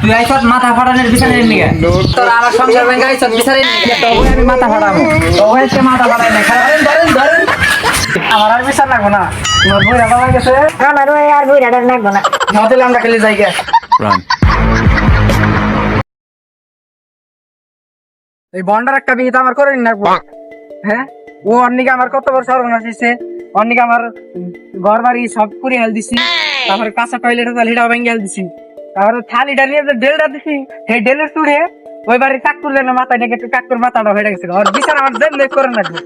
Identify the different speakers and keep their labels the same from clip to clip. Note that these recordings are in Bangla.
Speaker 1: তুই আইছত মাথা ফাটানোর বিচারের নিয়ে। তোর আমার সংসার ভেঙে আইছত বিচারের নিয়ে। তবে আমি মাথা ফাটাবো। তবে সে মাথা ফাটাই না খারাপ। ধরেন ধরেন আমার আর বিচার লাগবো না। তোমার বই রাখা গেছে।
Speaker 2: আমারও আর বই রাডার লাগবো না।
Speaker 1: নদী আমরা খেলে যাই গে এই বন্ডার একটা বিয়ে তো আমার করে নিন রাখব হ্যাঁ? ও অন্যকে আমার কত বড় সর্বনাশ দিচ্ছে অন্যকে আমার ঘর বাড়ি সব করে হেল দিছি তারপরে কাঁচা টয়লেট হেল দিছি তারপরে থালিটা নিয়ে যে ডেলটা দিছি সেই ডেলের চুড়ে ওই বাড়ি কাকুর লেনে মাথায় নাকি একটু কাকুর মাথাটা হয়ে গেছে আর বিচার আমার দেখ করে রাখবে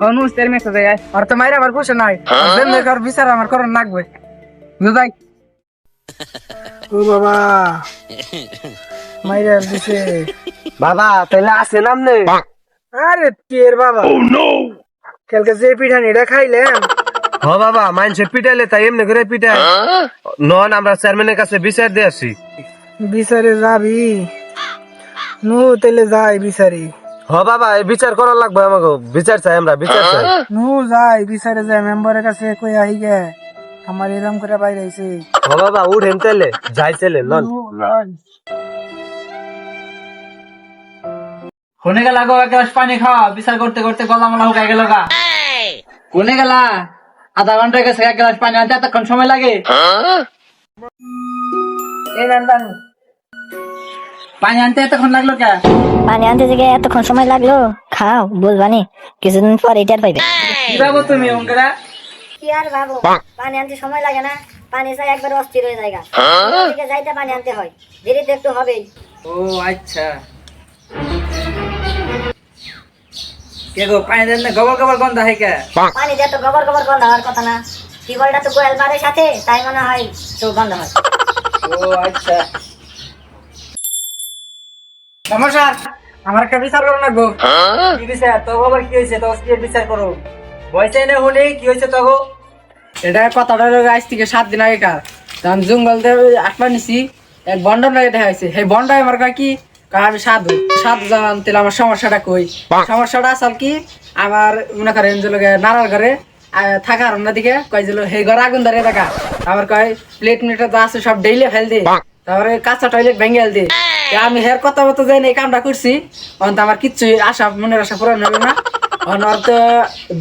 Speaker 1: হনুস তের মেসে যায় আর তো মাইরা আমার বসে নাই। দেন দেখ আর বিচার আমার করে রাখবে বুঝাই ও বাবা। মাইরা দিছে।
Speaker 3: বাবা তাহলে আছে নাম নেই
Speaker 1: আরে টের বাবা? কালকে যে পিঠানি এটা খাইলাম
Speaker 3: হ বাবা মাইনসে পিটাইলে তাই এমনি করে পিটাই নন আমরা চেয়ারম্যানের কাছে বিচার দিয়ে আসি।
Speaker 1: বিচারে যাবি? নু তেলে যাই বিচারি।
Speaker 3: হ বাবা এই বিচার করার লাগবে আমাকে বিচার চাই আমরা বিচার চাই।
Speaker 1: নু যাই বিচারে যাই মেম্বারের কাছে কই আহি গে? আমার এরম করে বাইরে আইছে।
Speaker 3: হ বাবা উঠেন তেলে যাই তেলে নন।
Speaker 1: কোনে গেলা গো এক গ্লাস পানি খাওয়া? বিচার করতে করতে গলা মলা হুকাই গেল গা। কোনে গেলা? আধা ঘণ্টা গেছে এক গ্লাস পানি আনতে এতক্ষণ সময় লাগে? এই নেন পানি। পানি আনতে এতক্ষণ লাগল কে?
Speaker 2: পানি আনতে যে এতক্ষণ সময় লাগল? খাও বুঝবানি কিছুদিন পর এটার পাইবে।
Speaker 1: কি ভাবো তুমি অঙ্কেরা?
Speaker 2: কি আর ভাবো? পানি আনতে সময় লাগে না পানি চাই একবার অস্থির হয়ে যায় থেকে যাইতে পানি আনতে হয় দেরি তো একটু হবেই।
Speaker 1: ও আচ্ছা। কে গো পানি দেন না গবর গবর গন্ধ হয় কে?
Speaker 2: পানি দিয়ে তো গোবর গোবর গন্ধ হওয়ার কথা না। টিউবওয়েলটা তো গোয়াল বাড়ির সাথে তাই মনে হয় তো গন্ধ হয়।
Speaker 1: ও আচ্ছা। নমস্কার। আমার একটা বিচার করো না গো। কি বিচার? তো আবার কি হয়েছে? তো কি বিচার করো বয়সে এনে হলে কি হয়েছে তো গো এটা কথাটা আজ থেকে সাত দিন আগে কার তখন জঙ্গল থেকে আটপা নিছি এক বন্ডন লাগে দেখা হয়েছে। সেই বন্ডায় আমার কয় কি আমি সাধু সাধু জানান তাহলে আমার সমস্যাটা কই? সমস্যাটা আসল কি আমার মনে করেন যে লোকে নাড়ার ঘরে থাকার অন্যদিকে কয় যে হে ঘরে আগুন ধরে থাকা আবার কয় প্লেট মিটার যা আছে সব ডেইলি ফেল দে। তারপরে কাঁচা টয়লেট ভেঙে ফেল দে। আমি হের কথা মতো যাই এই কামটা করছি। অন্ত আমার কিচ্ছু আশা মনের আশা পূরণ হবে না। অন ওর তো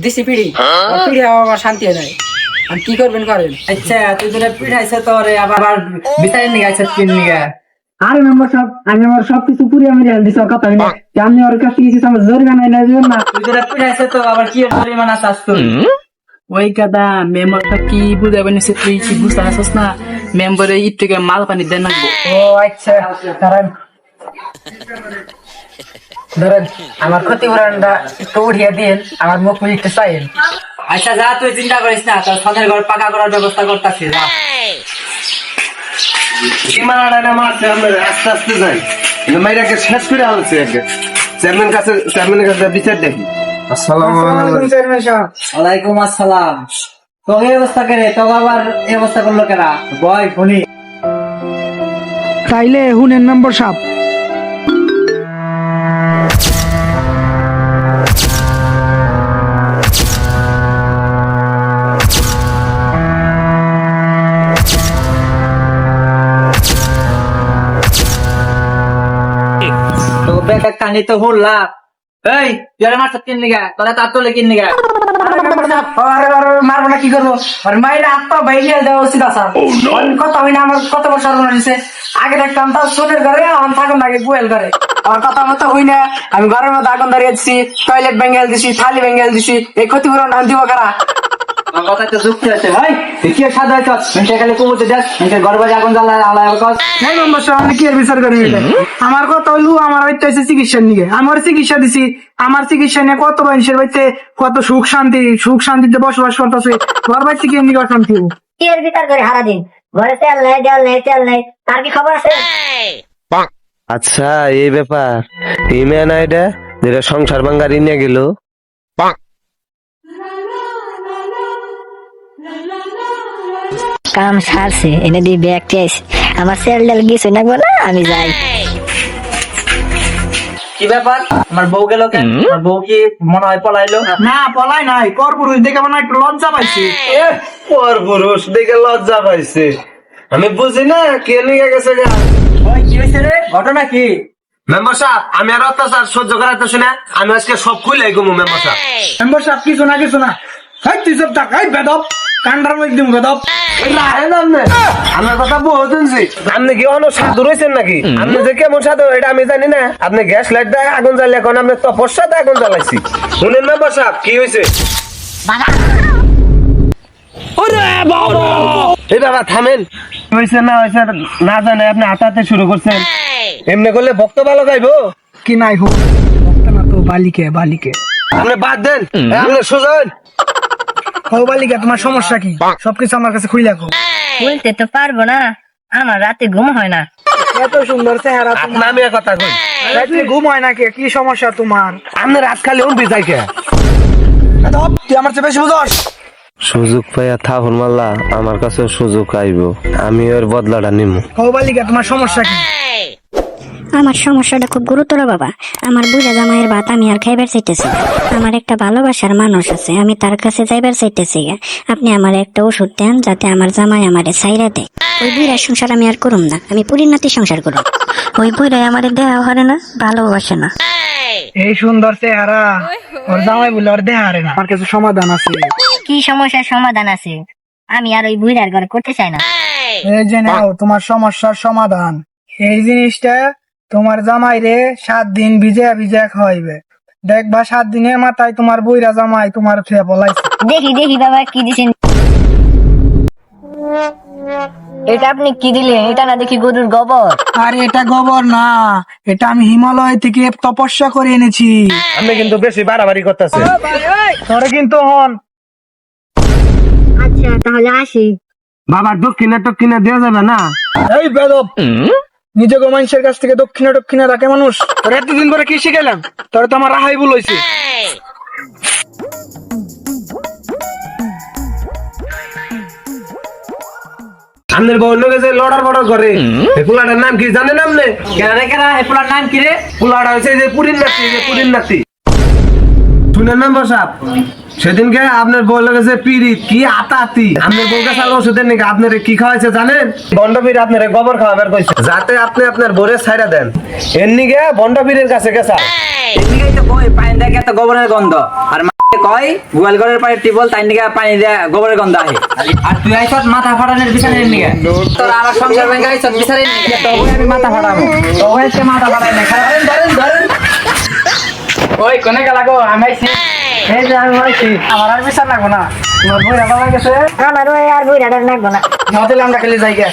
Speaker 1: দিছি পিড়ি। পিড়ি হওয়া আমার শান্তি হয় নাই। আর কি করবেন করেন? আচ্ছা তুই তোরা পিঠাইছে তোরে আবার বিচারের নিয়ে কিন নিয়ে। আরে নম্বর সব আমি আমার সব কিছু পুরি আমি রেল দিছি কথা হইনা আমি ওর কাছে কিছু আমার জরিমানা এনে দিবেন না তুই তোরা পিঠাইছে তো আবার কি জরিমানা চাস তুই?
Speaker 4: ওই কাদা মেম্বারটা কি বুঝাবে নিছে তুই? কি বুঝতে পারছিস না? মেম্বারে থেকে মাল পানি দেন লাগবো
Speaker 1: ও আচ্ছা ধরেন ধরেন আমার ক্ষতিপূরণটা একটু উঠিয়ে দিন আমার মুখ একটু চাইন আচ্ছা। যা তুই চিন্তা করিস না তোর ঘর পাকা করার ব্যবস্থা করতেছি যা।
Speaker 3: সীমানাটা মারছে আমরা আস্তে আস্তে যাই। মাইরাকে শেষ করে আনছে আগে। চেয়ারম্যান কাছে চেয়ারম্যানের কাছে বিচার দেখি। আসসালামু আলাইকুম।
Speaker 1: ওয়ালাইকুম আসসালাম। তোকে এই অবস্থা করে তোকে আবার এই অবস্থা করল কেনা? বয় ফোনি।
Speaker 5: তাইলে হুনেন মেম্বার সাহেব
Speaker 1: বেকার কাহিনী তো হুল্লা। এই তুই মারছত কিন নিগা তোরা তার তোলে কিন নিগা মারবো না কি করব? মায়ের আত্মা বাইরে দেওয়া উচিত আছে কথা হয় না আমার কত বছর দিছে আগে দেখতাম তার সোনের ঘরে আমার থাকুন আগে গুয়েল ঘরে। আমার কথা মতো হই না আমি ঘরের মধ্যে আগুন ধরিয়ে দিছি টয়লেট ভেঙে দিছি থালি ভেঙে দিছি এই ক্ষতিপূরণ আমি দিব কারা? আমার কথা তো যুক্তি আছে ভাই। তুই কি সাদা হইছ? মেনটে খালি কুমুতে দেখ মেনটে ঘর আগুন জ্বালা আলাদা কস।
Speaker 5: নাই মেম্বার সাহেব কি এর বিচার করেন আমার কথা হইল আমার হইতে হইছে চিকিৎসার নিকে আমার চিকিৎসা দিছি। আমার চিকিৎসা নিয়ে কত মানুষের বাড়িতে কত সুখ শান্তি সুখ শান্তিতে বসবাস করতেছে। ঘর বাড়িতে কি নিকে অশান্তি?
Speaker 2: কি এর বিচার করে হারা দিন ঘরে তেল নেই দেল নেই তেল নেই। তার কি খবর আছে?
Speaker 3: আচ্ছা এই ব্যাপার। এই মেয়ে না এটা যেটা সংসার ভাঙ্গা নিয়ে গেল।
Speaker 2: কাম সারছে এনে দিয়ে ব্যাগটি আইছে আমার সেল ডাল কিছু না বলে আমি যাই।
Speaker 1: কি ব্যাপার? আমার বউ গেল কেন? আমার বউ কি মনে হয় পলাইলো?
Speaker 5: না পলাই নাই। পর পুরুষ দেখে মনে হয় একটু লজ্জা পাইছি।
Speaker 3: পর পুরুষ দেখে লজ্জা পাইছে। আমি বুঝি না কে নিয়ে গেছে গা?
Speaker 5: ওই
Speaker 1: ঘটনা কি?
Speaker 3: মেম্বার সাহেব আমি আর অত্যাচার সহ্য করাইতেছি না। আমি আজকে সব খুলে ঘুমু মেম্বার সাহেব।
Speaker 5: মেম্বার সাহেব কিছু না কিছু না। হাই তুই সব টাকা হাই বেদব। কান্ডার মধ্যে বেদব।
Speaker 3: আমার কথা বহুদিনছি আপনি কি অন্য সাধু রয়েছেন নাকি? আপনি যে কেমন সাধু এটা আমি জানি না। আপনি গ্যাস লাইট দেয় আগুন জ্বালিয়ে এখন আপনি তপস্যাতে আগুন জ্বালাইছি। শুনেন মেম্বার সাহেব কি হয়েছে এই বাবা থামেন। হয়েছে না হয়েছে না জানে আপনি হাতাতে শুরু করছেন। এমনি করলে ভক্ত ভালো গাইবো?
Speaker 5: কি নাই হোক না তো বালিকে বালিকে।
Speaker 3: আপনি বাদ দেন। আপনি সুজন
Speaker 5: বালিকা তোমার সমস্যা কি? সবকিছু আমার কাছে খুলে রাখো
Speaker 2: বলতে তো পারব না আমার রাতে ঘুম হয় না।
Speaker 5: এত সুন্দর চেহারা তোমার।
Speaker 3: আমি কথা কই?
Speaker 5: রাত্রে ঘুম হয় নাকি কি? সমস্যা তোমার?
Speaker 3: আপনি রাত খালি উন বিজাই কে?
Speaker 5: তুই আমার চেয়ে বেশি বুঝস।
Speaker 3: সুযোগ পাইয়া থাকুন মাল্লা আমার কাছে সুযোগ আইব। আমি ওর বদলাটা নিমু।
Speaker 5: ও বালিকা তোমার সমস্যা কি?
Speaker 6: আমার সমস্যাটা খুব গুরুতর বাবা। আমার বুঝা জামাইয়ের ভাত আমি আর খাইবার চাইতেছি আমার একটা ভালোবাসার মানুষ আছে আমি তার কাছে যাইবার চাইতেছি আপনি আমার একটা ওষুধ দেন যাতে আমার জামাই আমারে সাইরা দেয়। ওই বুড়ার সংসার আমি আর করুম না আমি পরিণতি সংসার করুম। ওই বুড়াই আমারে দেওয়া হরে না ভালোবাসে না।
Speaker 5: এই সুন্দর চেহারা ওর জামাই বলে ওর দেহা হারে না। আমার কাছে সমাধান আছে।
Speaker 2: কি সমস্যার সমাধান আছে? আমি আর ওই বুড়ার ঘর করতে চাই না।
Speaker 5: এই যে নাও তোমার সমস্যার সমাধান। এই জিনিসটা তোমার জামাই রে সাত দিন ভিজে ভিজে খাওয়াইবে। দেখবা সাত দিনের মাথায় তোমার বইরা জামাই তোমার খেয়ে বলাইছে
Speaker 2: দেখি দেখি বাবা কি দিছেন। এটা আপনি কি দিলেন? এটা না দেখি গরুর গোবর?
Speaker 5: আর এটা গোবর না এটা আমি হিমালয় থেকে তপস্যা করে এনেছি।
Speaker 3: আমি কিন্তু বেশি বাড়াবাড়ি করতেছি।
Speaker 5: তোরে কিন্তু হন।
Speaker 2: আচ্ছা তাহলে আসি।
Speaker 3: বাবা দক্ষিণা টক্ষিণা দেওয়া যাবে না?
Speaker 5: এই বেদব। নিজে মানুষের কাছ থেকে দক্ষিণা দক্ষিণা রাখে মানুষ। তোর এতদিন পরে কি শিখাইলাম? তোর তো আমার রাহাই ভুল হয়েছে
Speaker 3: আপনার বউ লোকে যে লড়ার বড় করে। এই পোলাটার নাম কি জানেন আপনি
Speaker 1: কেনা রে কেনা এই পোলার নাম কি রে?
Speaker 3: পোলাটা হয়েছে যে পুরীর নাতি যে পুরীর নাতি। শুনেন মেম্বার সাহেব সেদিনকে আপনার বউ লেগেছে পিরিত কি আতাতি। আপনার বউ কাছে ওষুধের নাকি আপনার কি খাওয়াইছে জানেন? বন্ডপীর আপনার গোবর খাওয়াবার কইছে যাতে আপনি আপনার বোরে ছাইড়া দেন। এর নিগে বন্ডপীরের কাছে গেছা।
Speaker 1: এদিকেই তো কই পানি দেখে এত গোবরের গন্ধ। আর মাকে কয় গোয়াল ঘরের পানি টিবল তাই নিকে পানি দিয়ে গোবরের গন্ধ আহে। আর তুই আইছত মাথা ফাটানোর বিচারের তোর আমার সংসার ভেঙে আইছত বিচারের নিকে তবে আমি মাথা ফাটাবো। তবে সে মাথা ফাটাই না ধরেন ধরেন ধরেন। ওই কোনে গেলা গো? আমি এই যে আমি আইছি। আমার আর বিচার লাগবো না। তোমার বই রাখা গেছে
Speaker 2: আমার ওই আর বুড়াটার নাকবো না।
Speaker 1: হোটেলে আমরা খেলে যাই গে।